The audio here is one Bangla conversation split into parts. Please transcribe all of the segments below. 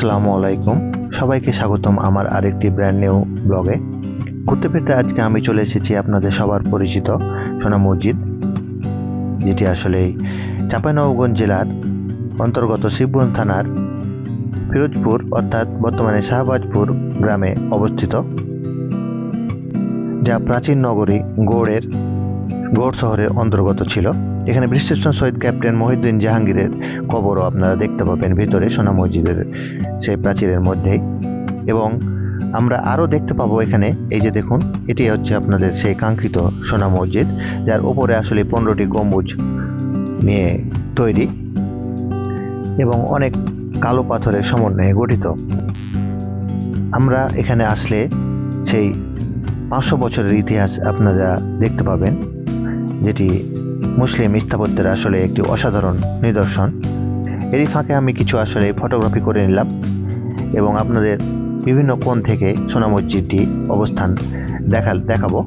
আসসালামু আলাইকুম। সবাইকে স্বাগতম আমার আরেকটি ব্র্যান্ড নিউ ব্লগে ঘুরতে ফিরতে আজকে আমি চলে এসেছি আপনাদের সবার পরিচিত সোনা মসজিদ, যেটি আসলে চাঁপাইনবাবগঞ্জ জেলার অন্তর্গত শিবগঞ্জ থানার ফিরোজপুর, অর্থাৎ বর্তমানে শাহবাজপুর গ্রামে অবস্থিত, যা প্রাচীন নগরী গৌড়ের গৌড় শহরের অন্তর্গত ছিল। এখানে বৃষ্টিস্টন শহীদ ক্যাপ্টেন মহিউদ্দিন জাহাঙ্গীরের কবরও আপনারা দেখতে পাবেন ভিতরে সোনা মসজিদের সেই প্রাচীরের মধ্যেই। এবং আমরা আরও দেখতে পাবো এখানে, এই যে দেখুন, এটি হচ্ছে আপনাদের সেই কাঙ্ক্ষিত সোনা মসজিদ, যার উপরে আসলে পনেরোটি গম্বুজ নিয়ে তৈরি এবং অনেক কালো পাথরের সমন্বয়ে গঠিত। আমরা এখানে আসলে সেই পাঁচশো বছরের ইতিহাস আপনারা দেখতে পাবেন, যেটি মুসলিম স্থাপত্যের আসলে একটি অসাধারণ নিদর্শন। এরই ফাঁকে আমি কিছু আসলে ফটোগ্রাফি করে নিলাম এবং আপনাদের বিভিন্ন কোণ থেকে সোনা মসজিদটি অবস্থান দেখা দেখাবো।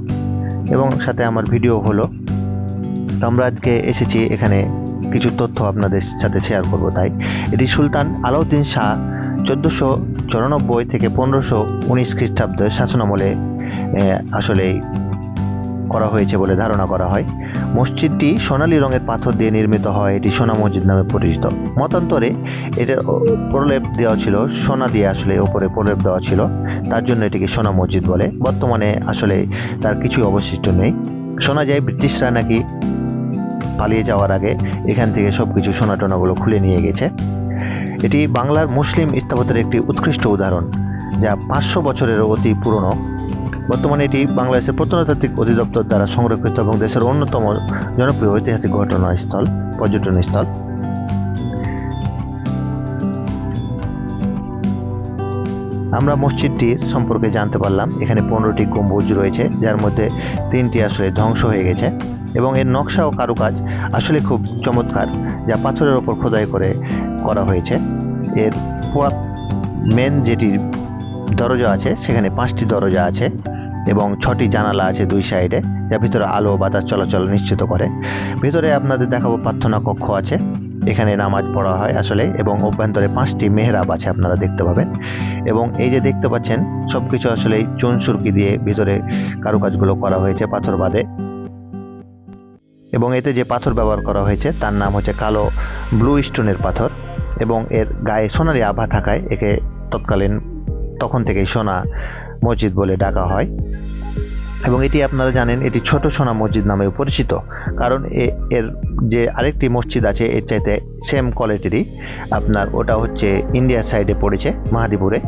এবং সাথে আমার ভিডিও হলো তো আমরা আজকে এসেছি এখানে কিছু তথ্য আপনাদের সাথে শেয়ার করব তাই। এটি সুলতান আলাউদ্দিন শাহ চোদ্দোশো চুরানব্বই থেকে পনেরোশো উনিশ খ্রিস্টাব্দের শাসনামলে আহ, আসলেই করা হয়েছে বলে ধারণা করা হয়। মসজিদটি সোনালী রঙের পাথর দিয়ে নির্মিত হয়। এটি সোনা মসজিদ নামে পরিচিত। মতান্তরে এটার প্রলেপ দেওয়া ছিল, সোনা দিয়ে আসলে ওপরে প্রলেপ দেওয়া ছিল। তার জন্য এটিকে সোনা মসজিদ বলে। বর্তমানে আসলে তার কিছুই অবশিষ্ট নেই। শোনা যায় ব্রিটিশরা নাকি পালিয়ে যাওয়ার আগে এখান থেকে সব কিছু সোনা টোনাগুলো খুলে নিয়ে গেছে। এটি বাংলার মুসলিম স্থাপত্যের একটি উৎকৃষ্ট উদাহরণ, যা পাঁচশো বছরেরও অতি পুরনো। বর্তমানে এটি বাংলাদেশের প্রত্নতাত্ত্বিক অধিদপ্তর দ্বারা সংরক্ষিত এবং দেশের অন্যতম জনপ্রিয় ঐতিহাসিক ঘটনাস্থল পর্যটন স্থল আমরা মসজিদটির সম্পর্কে জানতে পারলাম। এখানে পনেরোটি গম্বুজ রয়েছে, যার মধ্যে তিনটি আসলে ধ্বংস হয়ে গেছে এবং এর নকশা ও কারুকাজ আসলে খুব চমৎকার, যা পাথরের ওপর খোদাই করে করা হয়েছে। এর মেন যেটি দরজা আছে, সেখানে পাঁচটি দরজা আছে এবং ছটি জানালা আছে দুই সাইডে, যা ভিতরে আলো বাতাস চলাচল নিশ্চিত করে। ভিতরে আপনাদের দেখাবো প্রার্থনা কক্ষ আছে, এখানে নামাজ পড়া হয় আসলে এবং অভ্যন্তরে পাঁচটি মেহরাব আছে আপনারা দেখতে পাবেন। এবং এই যে দেখতে পাচ্ছেন সব কিছু আসলে চুন সুরকি দিয়ে ভিতরে কারুকাজগুলো করা হয়েছে পাথর বাদে এবং এতে যে পাথর ব্যবহার করা হয়েছে, তার নাম হচ্ছে কালো ব্লু স্টোনের পাথর এবং এর গায়ে সোনালি আভা থাকায় একে তৎকালীন তখন থেকেই সোনা মসজিদ বলে ডাকা হয়। এবং এটি আপনারা জানেন, এটি ছোট সোনা মসজিদ নামেও পরিচিত। কারণ এর যে আরেকটি মসজিদ আছে, এর চাইতে সেম কোয়ালিটিরই আপনার ওটা হচ্ছে ইন্ডিয়ার সাইডে পড়েছে, মাহাদিপুরে।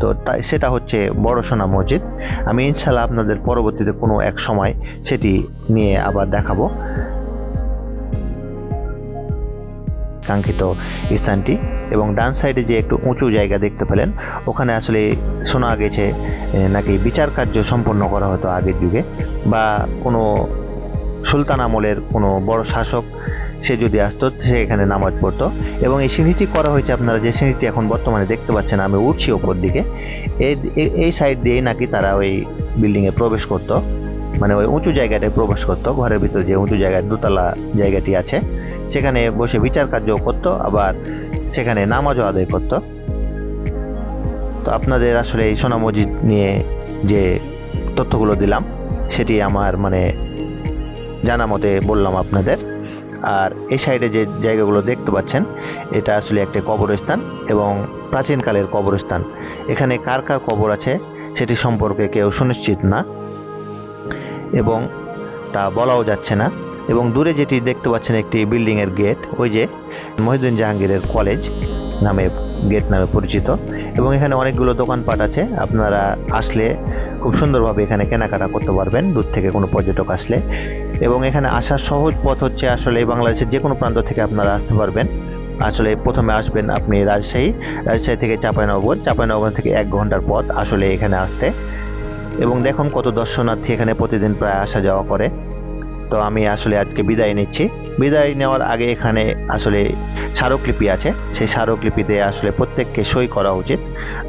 তো তাই সেটা হচ্ছে বড় সোনা মসজিদ। আমি ইনশাল্লাহ আপনাদের পরবর্তীতে কোনো এক সময় সেটি নিয়ে আবার দেখাবো। কাঙ্ক্ষিত স্থানটি এবং ডান সাইডে যে একটু উঁচু জায়গা দেখতে পেলেন, ওখানে আসলে শোনা গেছে নাকি বিচার কার্য সম্পন্ন করা হতো আগের যুগে, বা কোনো সুলতান আমলের কোনো বড় শাসক সে যদি আসতো, সে এখানে নামাজ পড়তো। এবং এই সিঁড়িটি করা হয়েছে আপনারা যে সিঁড়িটি এখন বর্তমানে দেখতে পাচ্ছেন, আমি উঠছি ওপর দিকে এই এই- সাইড দিয়েই নাকি তারা ওই বিল্ডিংয়ে প্রবেশ করতো মানে ওই উঁচু জায়গাটায় প্রবেশ করতো, ঘরের ভিতরে যে উঁচু জায়গায় দোতলা জায়গাটি আছে সেখানে বসে বিচার কার্য করতো, আবার সেখানে নামাজও আদায় করত। তো আপনাদের আসলে এই সোনা মসজিদ নিয়ে যে তথ্যগুলো দিলাম, সেটি আমার মানে জানা মতে বললাম আপনাদের। আর এই সাইডে যে জায়গাগুলো দেখতে পাচ্ছেন, এটা আসলে একটা কবরস্থান এবং প্রাচীনকালের কবরস্থান। এখানে কার কার কবর আছে, সেটি সম্পর্কে কেউ সুনিশ্চিত না এবং তা বলাও যাচ্ছে না। এবং দূরে যেটি দেখতে পাচ্ছেন একটি বিল্ডিংয়ের গেট, ওই যে মহিউদ্দিন জাহাঙ্গীরের কলেজ নামে গেট নামে পরিচিত। এবং এখানে অনেকগুলো দোকানপাট আছে, আপনারা আসলে খুব সুন্দরভাবে এখানে কেনাকাটা করতে পারবেন, দূর থেকে কোনো পর্যটক আসলে। এবং এখানে আসার সহজ পথ হচ্ছে আসলে বাংলাদেশের যে কোনো প্রান্ত থেকে আপনারা আসতে পারবেন। আসলে প্রথমে আসবেন আপনি রাজশাহী রাজশাহী থেকে চাঁপাইনগর চাঁপাইনগর থেকে এক ঘণ্টার পথ আসলে এখানে আসতে। এবং দেখুন কত দর্শনার্থী এখানে প্রতিদিন প্রায় আসা যাওয়া করে। তো আমি আসলে আজকে বিদায় নিচ্ছি। বিদায় নেওয়ার আগে এখানে আসলে স্মারকলিপি আছে। সেই স্মারকলিপিতে আসলে প্রত্যেককে সই করা উচিত।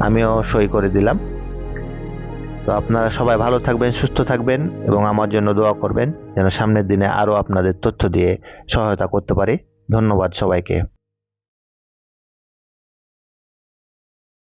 আমিও সই করে দিলাম। তো আপনারা সবাই ভালো থাকবেন, সুস্থ থাকবেন এবং আমার জন্য দোয়া করবেন যেন সামনের দিনে আরও আপনাদের তথ্য দিয়ে সহায়তা করতে পারি। ধন্যবাদ সবাইকে।